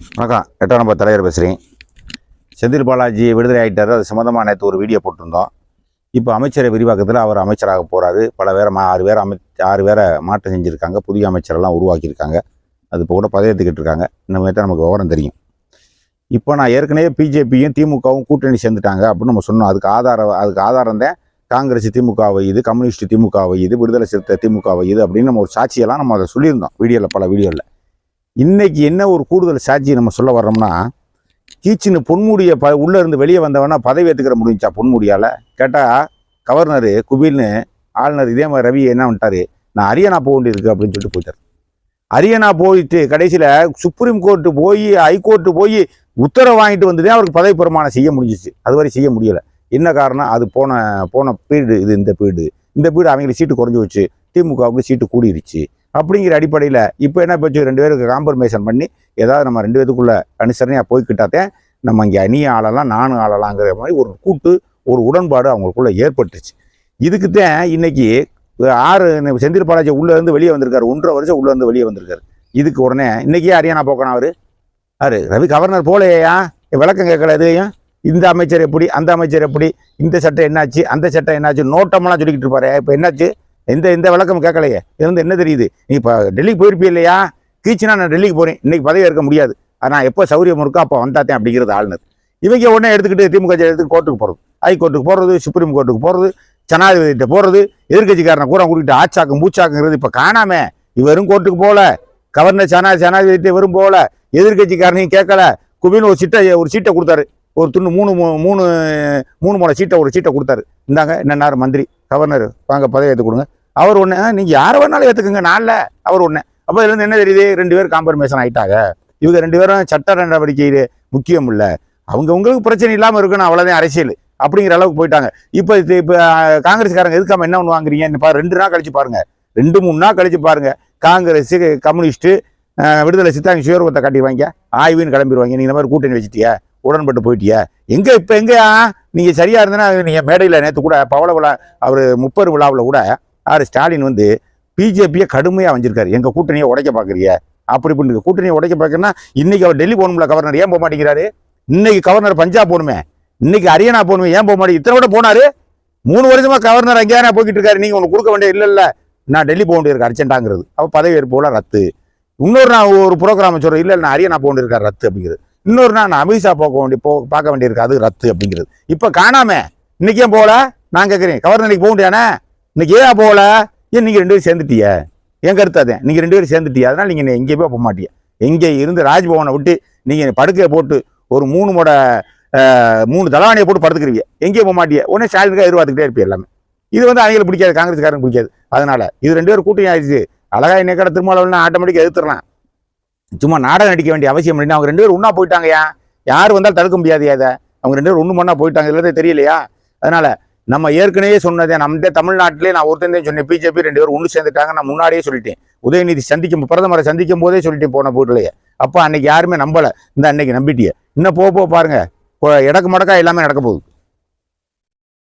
வணக்கம். எட்டாம் நம்பர் தலைவர் பேசுகிறேன் செந்தில் பாலாஜி விடுதலை ஆகிட்டார் அது சம்மந்தமாக நேற்று ஒரு வீடியோ போட்டிருந்தோம். இப்போ அமைச்சரை விரிவாக்கத்தில் அவர் அமைச்சராக போகிறாரு பல பேரை மா ஆறு பேர் அமை ஆறு பேரை மாற்றம் செஞ்சுருக்காங்க. புதிய அமைச்சரெல்லாம் உருவாக்கியிருக்காங்க. அது இப்போ கூட பதவியேற்றுக்கிட்டு இருக்காங்க. இனிமேல் தான் நமக்கு விவரம் தெரியும். இப்போ நான் ஏற்கனவே பிஜேபியும் திமுகவும் கூட்டணி சேர்ந்துட்டாங்க அப்படின்னு நம்ம சொன்னோம். அதுக்கு ஆதாரம் அதுக்கு ஆதாரம் தான் காங்கிரஸ் திமுகவை இது கம்யூனிஸ்ட் திமுகவை இது விடுதலை சிறுத்தை திமுகவை இது அப்படின்னு நம்ம ஒரு சாட்சியெல்லாம் நம்ம அதை சொல்லியிருந்தோம். வீடியோவில் பல வீடியோவில் இன்றைக்கி என்ன ஒரு கூடுதல் சாட்சி நம்ம சொல்ல வர்றோம்னா கீச்சின்னு பொன்முடியை ப உள்ளே இருந்து வெளியே வந்தவனா பதவி ஏற்றுக்கிற முடிஞ்சா பொன்முடியால்? கேட்டால் கவர்னரு குபில்னு ஆளுநர் இதே மாதிரி ரவி என்ன பண்ணிட்டாரு? நான் அரியணா போக வேண்டியிருக்கு அப்படின்னு சொல்லிட்டு போயிட்டார். அரியணா போயிட்டு கடைசியில் சுப்ரீம் கோர்ட்டு போய் ஹைகோர்ட்டு போய் உத்தரவு வாங்கிட்டு வந்ததே அவருக்கு பதவி பிரமாணம் செய்ய முடிஞ்சிச்சு. அதுவரை செய்ய முடியலை. என்ன காரணம்? அது போன போன பீரியடு இது இந்த பீரியடு. இந்த பீரியடு அவங்களுக்கு சீட்டு குறைஞ்சி வச்சு திமுகவுக்கு சீட்டு கூடிருச்சு. அப்படிங்கிற அடிப்படையில் இப்போ என்ன போச்சு ரெண்டு பேருக்கு காம்ப்ரமைசன் பண்ணி ஏதாவது நம்ம ரெண்டு பேருக்குள்ளே அனுசரணையாக போய்கிட்டாத்தே நம்ம இங்கே அணிய ஆளலாம் நானும் ஆளலாங்கிற மாதிரி ஒரு கூட்டு ஒரு உடன்பாடு அவங்களுக்குள்ளே ஏற்பட்டுச்சு இதுக்கு தான் இன்னைக்கு ஆறு செந்தில் பாலாஜி உள்ளே இருந்து வெளியே வந்திருக்காரு ஒன்றரை வருஷம் உள்ளேருந்து வெளியே வந்திருக்காரு. இதுக்கு உடனே இன்னைக்கே அரியானா போக்கணும் அவர்? யார்? ரவி கவர்னர் போலையா? விளக்கம் கேட்கல எதையும்? இந்த அமைச்சர் எப்படி அந்த அமைச்சர் எப்படி? இந்த சட்டம் என்னாச்சு? அந்த சட்டம் என்னாச்சு? நோட்டமெல்லாம் சொல்லிக்கிட்டு இருப்பாரு இப்போ என்னாச்சு? எந்த எந்த விளக்கம் கேட்கலையே. இருந்து என்ன தெரியுது? நீ இப்போ டெல்லிக்கு போயிருப்பி இல்லையா? கீச்சுனா நான் டெல்லிக்கு போகிறேன் இன்றைக்கி பதவி ஏற்க முடியாது. ஆனால் எப்போ சௌரியம் இருக்கோ அப்போ வந்தாத்தேன் அப்படிங்கிறது ஆளுநர். இவங்க உடனே எடுத்துக்கிட்டு திமுக எடுத்து கோர்ட்டுக்கு போகிறது ஹைகோர்ட்டுக்கு போகிறது சுப்ரீம் கோர்ட்டுக்கு போகிறது ஜனாதிபதிகிட்ட போகிறது எதிர்கட்சிக்காரனை கூட கூட்டிகிட்டு ஆச்சாக்கும் பூச்சாக்குங்கிறது இப்போ காணாமே. இவரும் கோர்ட்டுக்கு போகல கவர்னர் ஜனா ஜனாதிபதிகிட்ட இவரும் போகல எதிர்கட்சிக்காரனையும் கேட்கல. குபின்னு ஒரு சீட்டை ஒரு சீட்டை கொடுத்தாரு. ஒரு துண்டு மூணு மூ- மூணு மூணு மூணு சீட்டை ஒரு சீட்டை கொடுத்தாரு. இந்தாங்க என்னன்னாரு மந்திரி. கவர்னர் வாங்க பதவி ஏற்று கொடுங்க. அவர் ஒன்று நீங்கள் யாரை வேணாலும் ஏற்றுக்குங்க நாளில் அவர் ஒன்று அப்போ இதுலேருந்து என்ன தெரியுது? ரெண்டு பேர் காம்பர்மேஷன் ஆகிட்டாங்க இவங்க ரெண்டு பேரும் சட்ட நடவடிக்கை முக்கியம் இல்லை. அவங்க உங்களுக்கு பிரச்சனை இல்லாமல் இருக்கணும் அவ்வளோதான் அரசியல் அப்படிங்கிற அளவுக்கு போயிட்டாங்க. இப்போ இது இப்போ காங்கிரஸ்காரங்க எதுக்காம என்ன ஒன்று வாங்குறீங்க ரெண்டு நாள் கழிச்சு பாருங்க. ரெண்டு மூணு நாள் கழிச்சு பாருங்க. காங்கிரஸ் கம்யூனிஸ்ட்டு விடுதலை சித்தாங்க சுயரூபத்தை காட்டிடுவாங்க. ஆய்வுன்னு கிளம்பிடுவாங்க. நீங்கள் இந்த மாதிரி கூட்டணி வச்சுட்டியா? உடன்பட்டு போயிட்டியா? எங்கே இப்போ எங்கேயா? நீங்கள் சரியாக இருந்தனா நீங்கள் மேடையில் நேற்று கூட பவள விழா அவர் முப்பது விழாவில் கூட ஆர் ஸ்டாலின் வந்து பிஜேபியை கடுமையாக வஞ்சிருக்காரு. எங்கள் கூட்டணியை உடைக்க பார்க்குறீங்க அப்படி இப்படி கூட்டணியை உடைக்க பார்க்கணுன்னா இன்றைக்கி அவர் டெல்லி போகணும்ல கவர்னர் ஏன் போக மாட்டேங்கிறாரு? இன்னைக்கு கவர்னர் பஞ்சாப் போகணுமே. இன்னைக்கு ஹரியானா போகணுமே ஏன் போக மாட்டேங்குது இத்தனை விட போனார். மூணு வருஷமாக கவர்னர் அங்கேயா போய்கிட்டு இருக்காரு நீங்கள் ஒன்று கொடுக்க வேண்டிய இல்லை இல்லை. நான் டெல்லி போக வேண்டியிருக்கு அர்ஜென்ட்டாங்கிறது அப்போ பதவி ஏற்போல ரத்து. இன்னொரு நான் ஒரு ப்ரோக்ராம் சொல்கிறேன் இல்லை நான் ஹரியானா போக வேண்டியிருக்கார் ரத்து அப்படிங்கிறது. இன்னொரு நான் அமித்ஷா போக வேண்டிய போ பார்க்க வேண்டியிருக்கு. அது ரத்து அப்படிங்கிறது. இப்போ காணாம. இன்னைக்கு ஏன் போகல? நான் கேட்குறேன் கவர்னர் இன்னைக்கு போக முடியானே இன்னைக்கு ஏன் போகல? ஏன் நீங்கள் ரெண்டு பேரும் சேர்ந்துட்டிய? என் கருத்து அதே. நீங்கள் ரெண்டு பேரும் சேர்ந்துட்டிய. அதனால் நீங்கள் எங்கேயுமே போக மாட்டீங்க எங்கே இருந்து ராஜ்பவனை விட்டு நீங்கள் படுக்கையை போட்டு ஒரு மூணு மோட மூணு தலவாணியை போட்டு படுத்துக்கிறீங்க. எங்கேயும் போக மாட்டீங்க உடனே ஸ்டாலினுக்காக எதிர்பார்த்துக்கிட்டே இருப்பீங்க எல்லாமே. இது வந்து அவங்களுக்கு பிடிக்காது. காங்கிரஸ்காரங்க பிடிக்காது. அதனால இது ரெண்டு பேரும் கூட்டணி ஆயிடுச்சு. அழகா இன்னைக்கு திருமாவளவன் ஆட்டோமேட்டிக்காக எதிர்த்துடலாம். சும்மா நாடகம் நடிக்க வேண்டிய அவசியம் இல்லை அவங்க ரெண்டு பேரும் ஒன்றா போயிட்டாங்கயா யார் வந்தாலும் தடுக்க முடியாது அதை அவங்க ரெண்டு பேரும் ஒன்று மண்ணா போயிட்டாங்க. இல்லாத தெரியலையா? அதனால் நம்ம ஏற்கனவே சொன்னதே நம்ம தமிழ்நாட்டிலே நான் ஒருத்தந்தே சொன்னேன். பிஜேபி ரெண்டு பேரும் ஒன்று சேர்ந்துட்டாங்க நான் முன்னாடியே சொல்லிட்டேன். உதயநிதி சந்திக்கும் பிரதமரை சந்திக்கும் போதே சொல்லிட்டேன் போன போட்டிலேயே. அப்போ அன்னைக்கு யாருமே நம்பலை. இந்த அன்னைக்கு நம்பிட்டியே. இன்னும் போக போக பாருங்க. இப்போ இடக்கு மடக்கா எல்லாமே நடக்க போகுது.